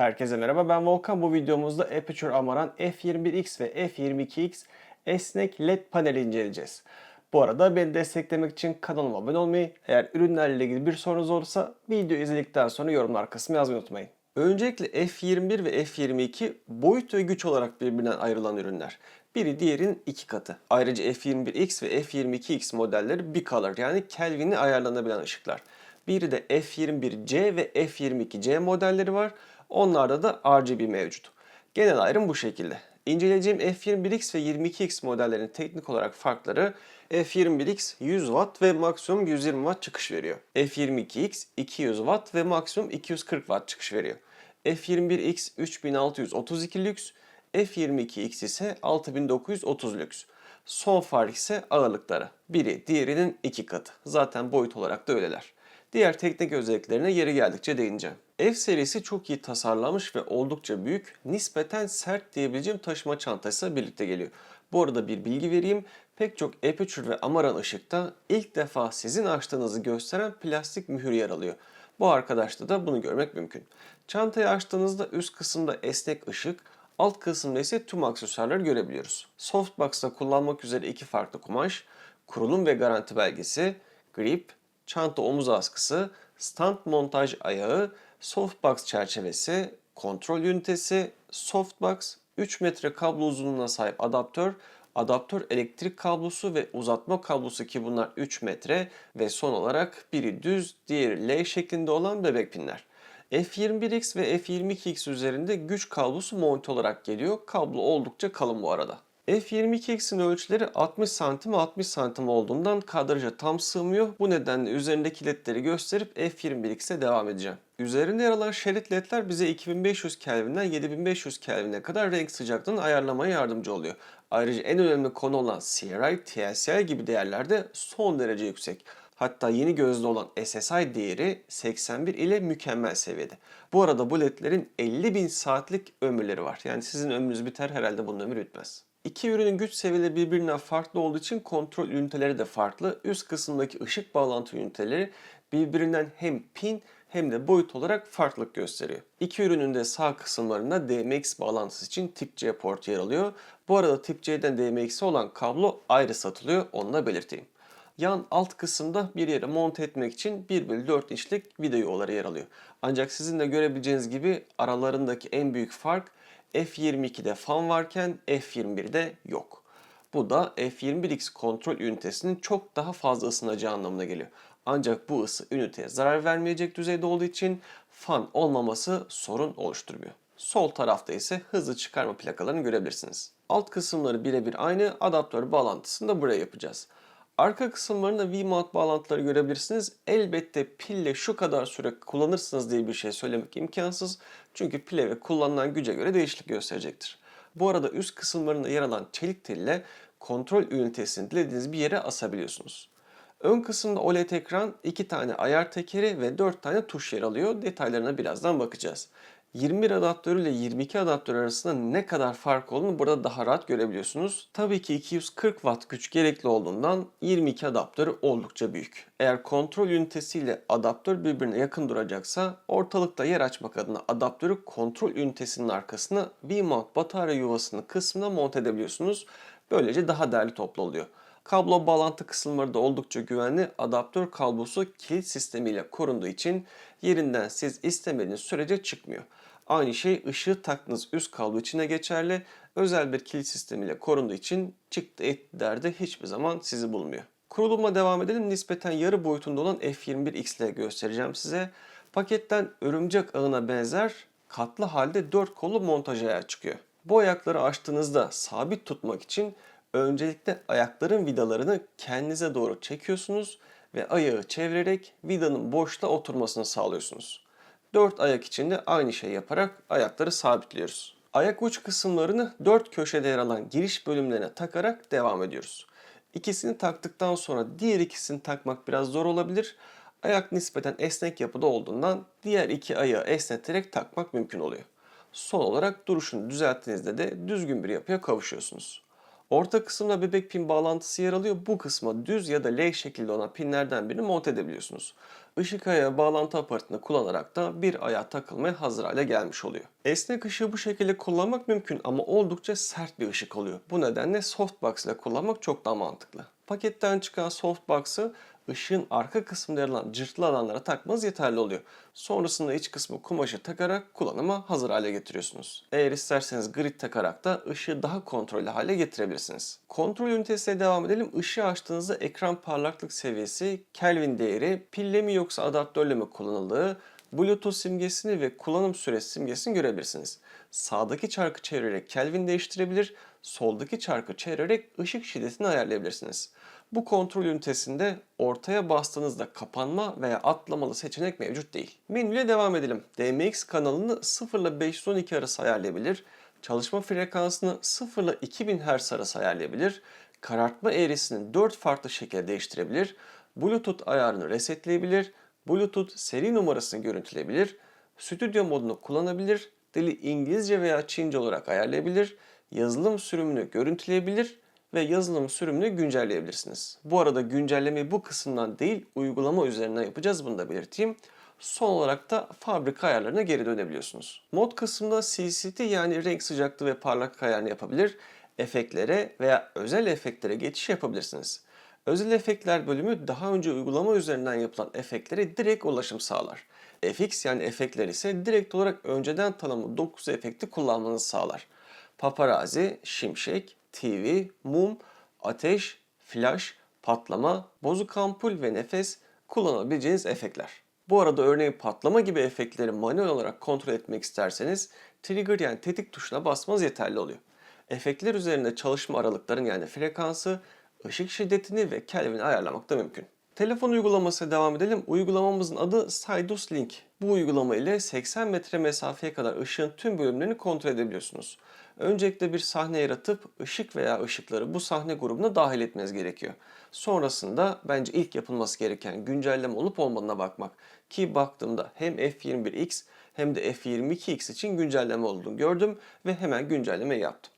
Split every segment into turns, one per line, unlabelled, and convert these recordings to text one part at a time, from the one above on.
Herkese merhaba ben Volkan. Bu videomuzda Aperture Amaran F21X ve F22X esnek LED paneli inceleyeceğiz. Bu arada beni desteklemek için kanalıma abone olmayı, eğer ürünlerle ilgili bir sorunuz olursa video izledikten sonra yorumlar kısmına yazmayı unutmayın. Öncelikle F21 ve F22 boyut ve güç olarak birbirinden ayrılan ürünler. Biri diğerinin iki katı. Ayrıca F21X ve F22X modelleri bicolor yani Kelvin'i ayarlanabilen ışıklar. Biri de F21C ve F22C modelleri var. Onlarda da RGB mevcut. Genel ayrım bu şekilde. İnceleyeceğim F21X ve 22X modellerinin teknik olarak farkları F21X 100 Watt ve maksimum 120 Watt çıkış veriyor. F22X 200 Watt ve maksimum 240 Watt çıkış veriyor. F21X 3632 lüks, F22X ise 6930 lüks. Son fark ise ağırlıkları. Biri diğerinin iki katı. Zaten boyut olarak da öyleler. Diğer teknik özelliklerine yeri geldikçe değineceğim. F serisi çok iyi tasarlanmış ve oldukça büyük, nispeten sert diyebileceğim taşıma çantasıyla birlikte geliyor. Bu arada bir bilgi vereyim. Pek çok Aperture ve Amaran ışıkta ilk defa sizin açtığınızı gösteren plastik mühür yer alıyor. Bu arkadaşta da bunu görmek mümkün. Çantayı açtığınızda üst kısımda esnek ışık, alt kısımda ise tüm aksesuarları görebiliyoruz. Softbox'ta kullanmak üzere iki farklı kumaş, kurulum ve garanti belgesi, grip, çanta omuz askısı, stand montaj ayağı, softbox çerçevesi, kontrol ünitesi, softbox, 3 metre kablo uzunluğuna sahip adaptör, adaptör elektrik kablosu ve uzatma kablosu ki bunlar 3 metre ve son olarak biri düz, diğeri L şeklinde olan bebek pinler. F21X ve F22X üzerinde güç kablosu monte olarak geliyor. Kablo oldukça kalın bu arada. F22X'in ölçüleri 60 santim 60 santim olduğundan kadraja tam sığmıyor. Bu nedenle üzerindeki ledleri gösterip F21X'e devam edeceğim. Üzerinde yer alan şerit ledler bize 2500 Kelvin'den 7500 Kelvin'e kadar renk sıcaklığını ayarlamaya yardımcı oluyor. Ayrıca en önemli konu olan CRI, TSI gibi değerlerde son derece yüksek. Hatta yeni gözlü olan SSI değeri 81 ile mükemmel seviyede. Bu arada bu ledlerin 50.000 saatlik ömürleri var. Yani sizin ömrünüz biter herhalde bunun ömrü bitmez. İki ürünün güç seviyeleri birbirinden farklı olduğu için kontrol üniteleri de farklı. Üst kısımdaki ışık bağlantı üniteleri birbirinden hem pin hem de boyut olarak farklılık gösteriyor. İki ürünün de sağ kısımlarında DMX bağlantısı için tip C port yer alıyor. Bu arada tip C'den DMX'e olan kablo ayrı satılıyor onu da belirteyim. Yan alt kısımda bir yere monte etmek için 1 bölü 4 inçlik vida yuvaları yer alıyor. Ancak sizin de görebileceğiniz gibi aralarındaki en büyük fark F22'de fan varken F21'de yok. Bu da F21X kontrol ünitesinin çok daha fazla ısınacağı anlamına geliyor. Ancak bu ısı üniteye zarar vermeyecek düzeyde olduğu için fan olmaması sorun oluşturmuyor. Sol tarafta ise hızlı çıkarma plakalarını görebilirsiniz. Alt kısımları birebir aynı, adaptör bağlantısını da buraya yapacağız. Arka kısımlarında V-mount bağlantıları görebilirsiniz. Elbette pille şu kadar süre kullanırsınız diye bir şey söylemek imkansız. Çünkü pile ve kullanılan güce göre değişiklik gösterecektir. Bu arada üst kısımlarında yer alan çelik telle kontrol ünitesini dilediğiniz bir yere asabiliyorsunuz. Ön kısımda OLED ekran, 2 tane ayar tekeri ve 4 tane tuş yer alıyor. Detaylarına birazdan bakacağız. 21 adaptör ile 22 adaptör arasında ne kadar fark olduğunu burada daha rahat görebiliyorsunuz. Tabii ki 240 watt güç gerekli olduğundan 22 adaptörü oldukça büyük. Eğer kontrol ünitesiyle adaptör birbirine yakın duracaksa ortalıkta yer açmak adına adaptörü kontrol ünitesinin arkasına V-mount batarya yuvasının kısmına monte edebiliyorsunuz. Böylece daha değerli toplu oluyor. Kablo bağlantı kısımları da oldukça güvenli. Adaptör kablosu kilit sistemiyle korunduğu için yerinden siz istemediğiniz sürece çıkmıyor. Aynı şey ışığı taktığınız üst kablo için de geçerli. Özel bir kilit sistemiyle korunduğu için çıktı etti derdi hiçbir zaman sizi bulmuyor. Kuruluma devam edelim. Nispeten yarı boyutunda olan F21X ile göstereceğim size. Paketten örümcek ağına benzer katlı halde 4 kollu montaj ayağı çıkıyor. Bu ayakları açtığınızda sabit tutmak için öncelikle ayakların vidalarını kendinize doğru çekiyorsunuz ve ayağı çevirerek vidanın boşta oturmasını sağlıyorsunuz. 4 ayak için de aynı şey yaparak ayakları sabitliyoruz. Ayak uç kısımlarını 4 köşede yer alan giriş bölümlerine takarak devam ediyoruz. İkisini taktıktan sonra diğer ikisini takmak biraz zor olabilir. Ayak nispeten esnek yapıda olduğundan diğer iki ayağı esneterek takmak mümkün oluyor. Son olarak duruşunu düzelttiğinizde de düzgün bir yapıya kavuşuyorsunuz. Orta kısımda bebek pin bağlantısı yer alıyor. Bu kısma düz ya da L şekilde olan pinlerden birini monte edebiliyorsunuz. ışık ayağı bağlantı aparatını kullanarak da bir ayağa takılmaya hazır hale gelmiş oluyor. Esnek ışığı bu şekilde kullanmak mümkün ama oldukça sert bir ışık oluyor. Bu nedenle softbox ile kullanmak çok daha mantıklı. Paketten çıkan softbox'ı ışığın arka kısmında yer alan cırtlı alanlara takmanız yeterli oluyor. Sonrasında iç kısmı kumaşı takarak kullanıma hazır hale getiriyorsunuz. Eğer isterseniz grid takarak da ışığı daha kontrollü hale getirebilirsiniz. Kontrol ünitesine devam edelim. Işığı açtığınızda ekran parlaklık seviyesi, Kelvin değeri, pille mi yoksa adaptörle mi kullanıldığı, Bluetooth simgesini ve kullanım süresi simgesini görebilirsiniz. Sağdaki çarkı çevirerek Kelvin değiştirebilir, soldaki çarkı çevirerek ışık şiddetini ayarlayabilirsiniz. Bu kontrol ünitesinde ortaya bastığınızda kapanma veya atlamalı seçenek mevcut değil. Menüyle devam edelim. DMX kanalını 0 ile 512 arası ayarlayabilir, çalışma frekansını 0 ile 2000 Hz arası ayarlayabilir, karartma eğrisini 4 farklı şekilde değiştirebilir, Bluetooth ayarını resetleyebilir, Bluetooth seri numarasını görüntüleyebilir, stüdyo modunu kullanabilir, dili İngilizce veya Çince olarak ayarlayabilir, yazılım sürümünü görüntüleyebilir ve yazılım sürümünü güncelleyebilirsiniz. Bu arada güncellemeyi bu kısımdan değil uygulama üzerinden yapacağız bunu da belirteyim. Son olarak da fabrika ayarlarına geri dönebiliyorsunuz. Mod kısmında CCT yani renk sıcaklığı ve parlaklık ayarını yapabilir, efektlere veya özel efektlere geçiş yapabilirsiniz. Özel efektler bölümü daha önce uygulama üzerinden yapılan efektlere direkt ulaşım sağlar. FX yani efektler ise direkt olarak önceden tanımlı 9 efekti kullanmanızı sağlar. Paparazzi, şimşek, TV, mum, ateş, flash, patlama, bozuk ampul ve nefes kullanabileceğiniz efektler. Bu arada örneğin patlama gibi efektleri manuel olarak kontrol etmek isterseniz trigger yani tetik tuşuna basmanız yeterli oluyor. Efektler üzerinde çalışma aralıkların yani frekansı, ışık şiddetini ve Kelvin'i ayarlamak da mümkün. Telefon uygulamasına devam edelim. Uygulamamızın adı Sidus Link. Bu uygulama ile 80 metre mesafeye kadar ışığın tüm bölümlerini kontrol edebiliyorsunuz. Öncelikle bir sahne yaratıp ışık veya ışıkları bu sahne grubuna dahil etmeniz gerekiyor. Sonrasında bence ilk yapılması gereken güncelleme olup olmadığına bakmak. Ki baktığımda hem F21X hem de F22X için güncelleme olduğunu gördüm ve hemen güncelleme yaptım.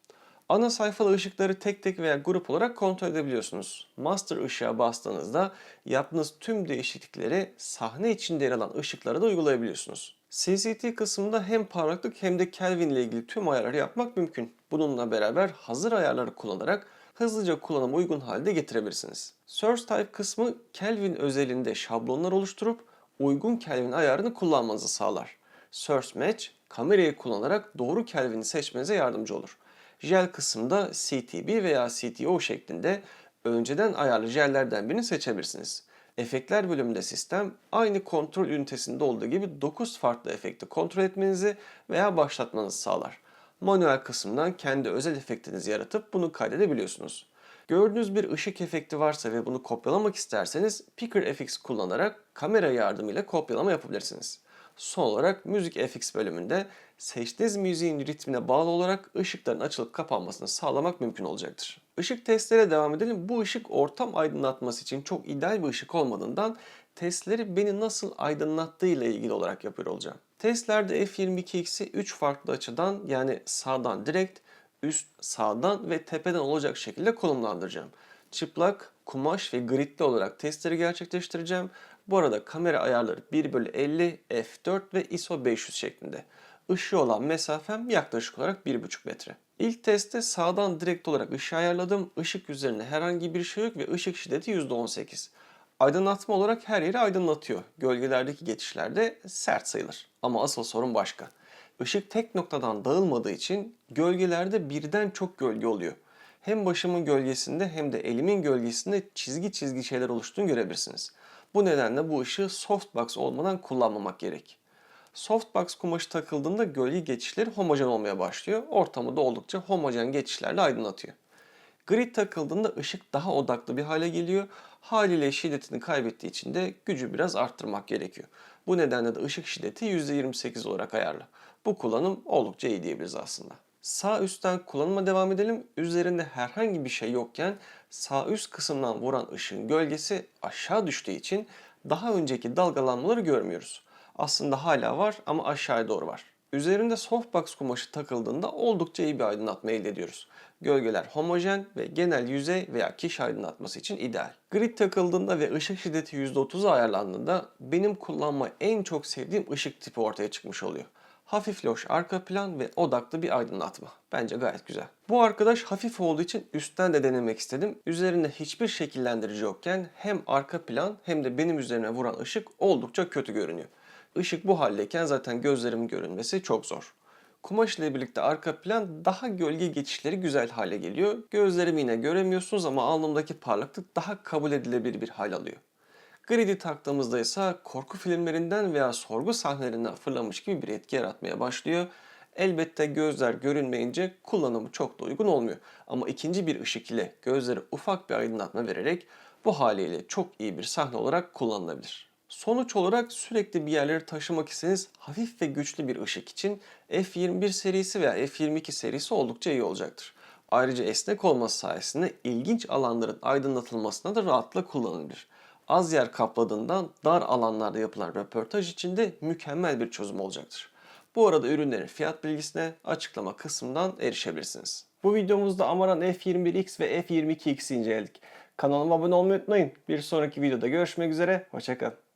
Ana sayfalı ışıkları tek tek veya grup olarak kontrol edebiliyorsunuz. Master ışığa bastığınızda yaptığınız tüm değişiklikleri sahne içinde yer alan ışıklara da uygulayabiliyorsunuz. CCT kısmında hem parlaklık hem de Kelvin ile ilgili tüm ayarları yapmak mümkün. Bununla beraber hazır ayarları kullanarak hızlıca kullanıma uygun halde getirebilirsiniz. Source Type kısmı Kelvin özelinde şablonlar oluşturup uygun Kelvin ayarını kullanmanızı sağlar. Source Match kamerayı kullanarak doğru Kelvin'i seçmenize yardımcı olur. Jel kısmında CTB veya CTO şeklinde önceden ayarlı jellerden birini seçebilirsiniz. Efektler bölümünde sistem aynı kontrol ünitesinde olduğu gibi 9 farklı efekti kontrol etmenizi veya başlatmanızı sağlar. Manuel kısımdan kendi özel efektinizi yaratıp bunu kaydedebiliyorsunuz. Gördüğünüz bir ışık efekti varsa ve bunu kopyalamak isterseniz Picker FX kullanarak kamera yardımıyla kopyalama yapabilirsiniz. Son olarak müzik FX bölümünde seçtiğiniz müziğin ritmine bağlı olarak ışıkların açılıp kapanmasını sağlamak mümkün olacaktır. Işık testlere devam edelim. Bu ışık ortam aydınlatması için çok ideal bir ışık olmadığından testleri beni nasıl aydınlattığı ile ilgili olarak yapıyor olacağım. Testlerde F22X'i 3 farklı açıdan yani sağdan direkt, üst sağdan ve tepeden olacak şekilde konumlandıracağım. Çıplak, kumaş ve gridli olarak testleri gerçekleştireceğim. Bu arada kamera ayarları 1 bölü 50, f4 ve ISO 500 şeklinde. Işığı olan mesafem yaklaşık olarak 1,5 metre. İlk testte sağdan direkt olarak ışığı ayarladım. Işık üzerine herhangi bir şey yok ve ışık şiddeti %18. Aydınlatma olarak her yeri aydınlatıyor. Gölgelerdeki geçişlerde sert sayılır. Ama asıl sorun başka. Işık tek noktadan dağılmadığı için gölgelerde birden çok gölge oluyor. Hem başımın gölgesinde hem de elimin gölgesinde çizgi çizgi şeyler oluştuğunu görebilirsiniz. Bu nedenle bu ışığı softbox olmadan kullanmamak gerek. Softbox kumaşı takıldığında gölge geçişleri homojen olmaya başlıyor. Ortamı da oldukça homojen geçişlerle aydınlatıyor. Grid takıldığında ışık daha odaklı bir hale geliyor. Haliyle şiddetini kaybettiği için de gücü biraz arttırmak gerekiyor. Bu nedenle de ışık şiddeti %28 olarak ayarlı. Bu kullanım oldukça iyi diyebiliriz aslında. Sağ üstten kullanıma devam edelim. Üzerinde herhangi bir şey yokken sağ üst kısımdan vuran ışığın gölgesi aşağı düştüğü için daha önceki dalgalanmaları görmüyoruz. Aslında hala var ama aşağıya doğru var. Üzerinde softbox kumaşı takıldığında oldukça iyi bir aydınlatma elde ediyoruz. Gölgeler homojen ve genel yüzey veya kiş aydınlatması için ideal. Grid takıldığında ve ışık şiddeti %30'a ayarlandığında benim kullanmayı en çok sevdiğim ışık tipi ortaya çıkmış oluyor. Hafif loş arka plan ve odaklı bir aydınlatma. Bence gayet güzel. Bu arkadaş hafif olduğu için üstten de denemek istedim. Üzerinde hiçbir şekillendirici yokken hem arka plan hem de benim üzerine vuran ışık oldukça kötü görünüyor. Işık bu haldeyken zaten gözlerimin görünmesi çok zor. Kumaş ile birlikte arka plan daha gölge geçişleri güzel hale geliyor. Gözlerimi yine göremiyorsunuz ama alnımdaki parlaklık daha kabul edilebilir bir hal alıyor. Grid'i taktığımızda ise korku filmlerinden veya sorgu sahnelerinden fırlamış gibi bir etki yaratmaya başlıyor. Elbette gözler görünmeyince kullanımı çok da uygun olmuyor. Ama ikinci bir ışık ile gözlere ufak bir aydınlatma vererek bu haliyle çok iyi bir sahne olarak kullanılabilir. Sonuç olarak sürekli bir yerlere taşımak istediğiniz hafif ve güçlü bir ışık için F21 serisi veya F22 serisi oldukça iyi olacaktır. Ayrıca esnek olması sayesinde ilginç alanların aydınlatılmasına da rahatlıkla kullanılabilir. Az yer kapladığından dar alanlarda yapılan röportaj için de mükemmel bir çözüm olacaktır. Bu arada ürünlerin fiyat bilgisine açıklama kısmından erişebilirsiniz. Bu videomuzda Amaran F21X ve F22X'i inceledik. Kanalıma abone olmayı unutmayın. Bir sonraki videoda görüşmek üzere. Hoşçakalın.